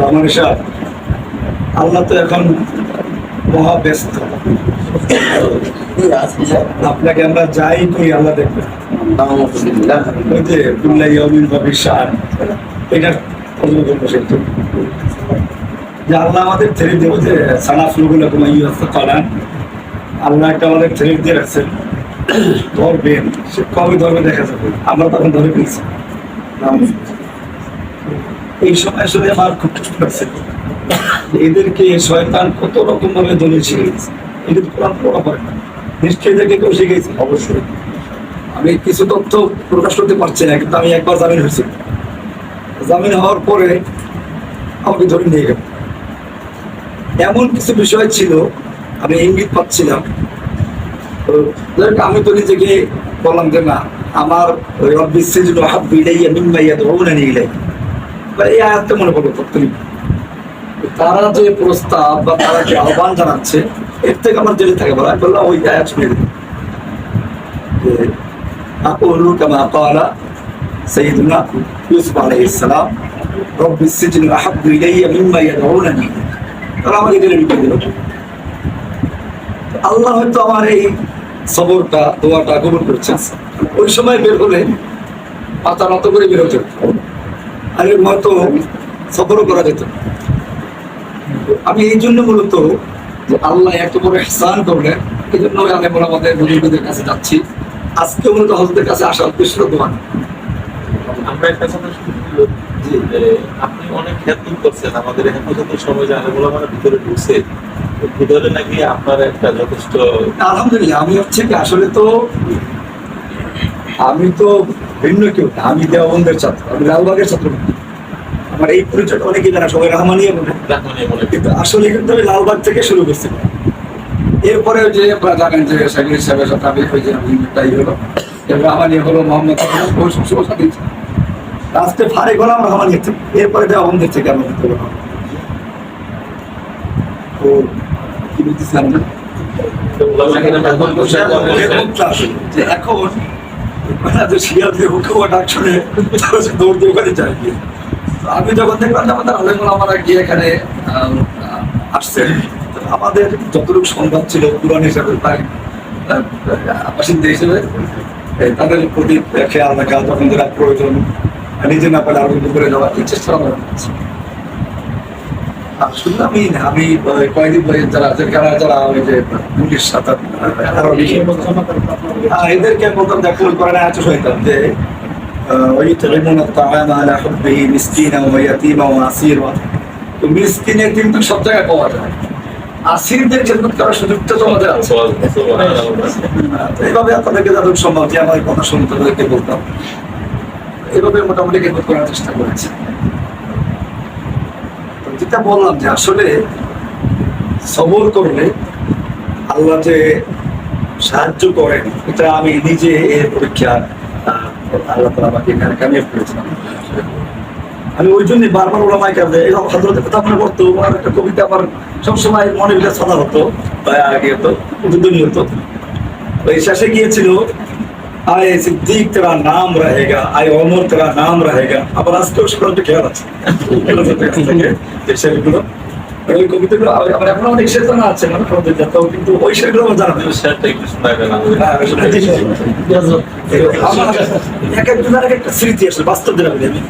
রহমান সাহেব আল্লাহ তো এখন মহা ব্যস্ত। আপনাকে আমরা যাই করি, আল্লাহ দেখবে ওই এটা যে আল্লাহ আমাদের যে ইয়ে আল্লাহ একটা দিয়ে সে ধরবে আমরা তখন ধরে ফেলছি। এই সময় আসলে আমার খুব কষ্ট এদেরকে শয়তান কত রকম ভাবে এটা তো কোরআন পড়া পড়ে না নিশ্চয়ই এদেরকে কেউ শিখেছে অবশ্যই। আমি কিছু তথ্য প্রকাশ করতে পারছি না, কিন্তু আমি একবার জামিন হয়েছি। জামিন হওয়ার পরে আমাকে ধরে নিয়ে গেল। এমন কিছু বিষয় ছিল, আমি ইঙ্গিত পাচ্ছিলাম। তো আমি তো নিজেকে বললাম যে না, আমার অবিশ্বাস হাত বিলাই মিম্মাইয়া ধরুন নিয়ে এই আয়াতটা মনে পড়ল তৎক্ষণিক তারা যে প্রস্তাব বা তারা যে আহ্বান জানাচ্ছে, এর থেকে আমার জেলে থাকে বলা, আমি বললাম, ওই আয়াত শুনে আল্লাহ হয়তো আমার এই সবরটা, দোয়াটা কবুল করছে ওই সময় বের হলে পাতা নত করে বের হতে। হতো। আর এর হয়তো সফরও করা যেত। আমি এই জন্য মূলত যে আল্লাহ এত বড় ইহসান করলেন এই জন্য আমি আমাদের বুজুর্গদের কাছে যাচ্ছি। আজকে মূলত হজরতের কাছে আসা উদ্দেশ্য দোয়ান আমরা একটা কথা যে আপনি অনেক করছেন। আমাদের সময় যে ভিতরে ঢুকছে ওই ভিতরে নাকি আপনার একটা যথেষ্ট আলহামদুলিল্লাহ আমি হচ্ছে কি আসলে তো আমি তো ভিন্ন কেউ না। আমি দেওবন্দের ছাত্র আমি লালবাগের ছাত্র। আমার এই পরিচয়টা অনেকেই জানা সবাই রহমানিয়া বলে। রাহমানিয়া। কিন্তু আসলে কিন্তু আমি লালবাগ থেকে শুরু করছি। এরপরে যে জানেন যে সাকির সাহেবের সাথে আমি ওই যে আমি তাই হলো এবার হলো মোহাম্মদ আফজাল, ওই সব সময় সাথে। লাস্টে ফারে গোলাম রহমানিয়া থেকে এরপরে দেওবন্দের থেকে আমি হতে গেলাম তো কি ওলামা কিরাম এখন যে শিয়াল দিয়ে হুকুমা ডাক শুনে দৌড় দিয়ে ওখানে যায় গিয়ে। আমি যখন দেখলাম যে আমাদের আলেমুল আমরা গিয়ে এখানে আসছেন আমাদের যতটুকু সম্ভব ছিল পুরান হিসাবে, তাই বাসিন্দা হিসেবে তাদের প্রতি খেয়াল রাখা তখন যারা প্রয়োজন, নিজে না পারে আরও করে যাওয়ার চেষ্টা আমরা শুধু আমি না, আমি আহ, কয়েকদিন পরে যারা যারা যারা ওই যে পুলিশ সাথে আরো হ্যাঁ, এদেরকে বলতাম দেখো কোরআনে আছে শয়তান যে ويطعمون الطعام على حبه مسكينا ويتيما واسيرا তো মিসকিনে কিন্তু সব জায়গায় পাওয়া যায় আসিরদের খেদমত করার সুযোগটা তো আমাদের আছে সুবহানাল্লাহ। তো এইভাবে আপনাদেরকে যতটুকু সম্ভব যে আমার এই কথা শুনতে তাদেরকে বলতাম এইভাবে মোটামুটি খেদমত করার চেষ্টা করেছি তো যেটা বললাম যে আসলে সবর করলে আল্লাহ যে সাহায্য করেন, এটা আমি নিজে এর পরীক্ষা আল্লাহ তালা আমাকে এখানে কামিয়ে করেছিলাম আমি ওই জন্য বারবার ওরা মাইকে এই হজরতের কথা মনে পড়তো, ওনার একটা কবিতা আমার সবসময় মনে ভিতরে সাদা হতো আগে হতো উদ্বোধনী হতো। ওই শেষে গিয়েছিল আয় সিদ্দিক তেরা নাম রহেগা। আয় অমর তেরা নাম রহেগা। আবার আজকেও সেগুলো একটু খেয়াল আছে। যে শেরগুলো ওই কবিতাগুলো আবার আবার এখন অনেক আছে মানে কিন্তু ওই আমার জানা এক একজনের এক একটা স্মৃতি আসলে বাস্তব দিলাম আমি।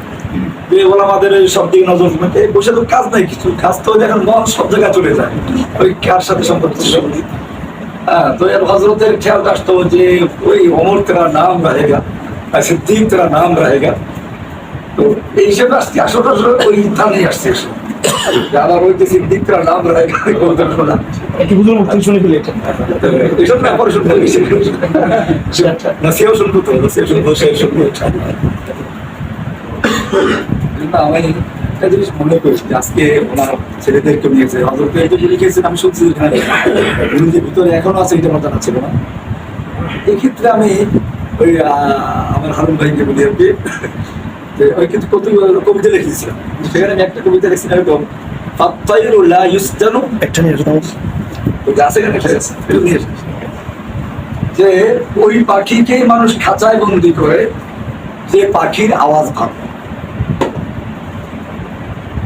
আমাদের ওই সব দিকে নজর বসে তো কাজ নাই কিছু। কাজ তো দেখেন মন সব জায়গায় চলে যায়। ওই কার সাথে সম্পর্ক ছিল? না। হ্যাঁ তো এর হজরতের খেয়াল আসতো যে ওই অমর তেরা নাম রহেগা আর সিদ্দিক তেরা নাম রহেগা তো এই হিসেবে আসছে আসলে আসলে ওই থানেই আসছে আবার ওই যে সিদ্দিক তেরা নাম রহেগা এই শোনা একটু হুজুর মুখ শুনে ফেলি এসব না পরে শুনতে না সেও শুনব তো সেও শুনব সেও শুনব। আমি একটা জিনিস মনে করেছি যে আজকে ওনার ছেলেদেরকে নিয়েছে এই যে লিখেছেন আমি শুনছি এখানে উনি যে ভিতরে এখনও আছে এটা আমার জানা ছিল না। এক্ষেত্রে আমি ওই আমার হারুন ভাইকে বলি আর কি যে ওই কিন্তু কত কবিতা লিখেছিলাম। সেখানে আমি একটা কবিতা লিখেছিলাম এরকম ফাত্তাইরুল্লাহ ইউসজানু একটা নিয়ে আছে এখানে একটা আছে। যে ওই পাখিকে মানুষ খাঁচায় বন্দি করে যে পাখির আওয়াজ ভাব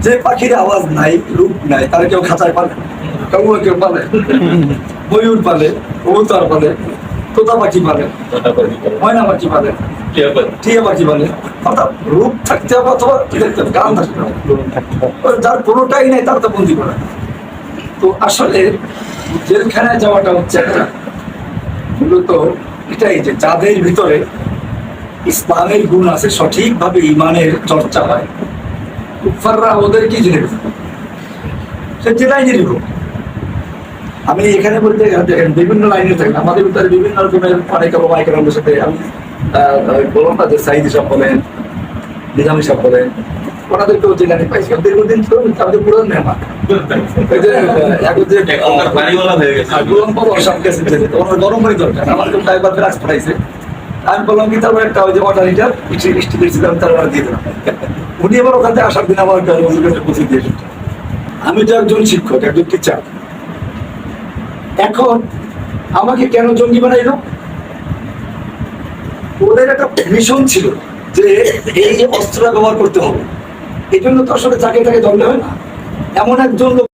যে পাখির আওয়াজ নাই রূপ নাই তারা কেউ খাঁচায় পালে? কাউয়া কেউ পালে? ময়ূর পালে কবুতর পালে তোতা পাখি পালে ময়না পাখি পালে টিয়া পাখি পালে। অর্থাৎ রূপ থাকতে হবে অথবা হবে? গান থাকতে হবে। যার কোনোটাই নেই তার তো বন্দি করে। তো আসলে জেলখানায় যাওয়াটা হচ্ছে একটা মূলত এটাই যে যাদের ভিতরে ইসলামের গুণ আছে সঠিকভাবে ইমানের চর্চা হয়। কুফাররা ওদের কি জেনে? সে জেলাই জেনে। আমি এখানে বলতে দেখেন বিভিন্ন লাইনে থাকেন। আমাদের ভিতরে বিভিন্ন রকমের অনেক মাইক্রোনের সাথে আমি বললাম না যে সাইদি সব বলেন নিজামি সব বলেন ওনাদেরকেও জেলানি পাইছি। দীর্ঘদিন তো তাদের পুরো মেহমান। গরম পানি দরকার। আমার তো ড্রাইভার পাঠাইছে। আমি বললাম কি, তারপর একটা ওই যে ওয়াটার হিটার মিষ্টি দিয়েছিলাম, তার আর দিয়ে দিলাম। উনি আবার ওখান থেকে আসার দিন আমার ওদের কাছে পৌঁছে দিয়ে আমি তো একজন শিক্ষক, একজন টিচার এখন আমাকে কেন জঙ্গি বানাইলো? ওদের একটা মিশন ছিল যে এই অস্ত্র ব্যবহার করতে হবে। এই জন্য তো আসলে তাকে তাকে ধরলে হয় না। এমন একজন লোক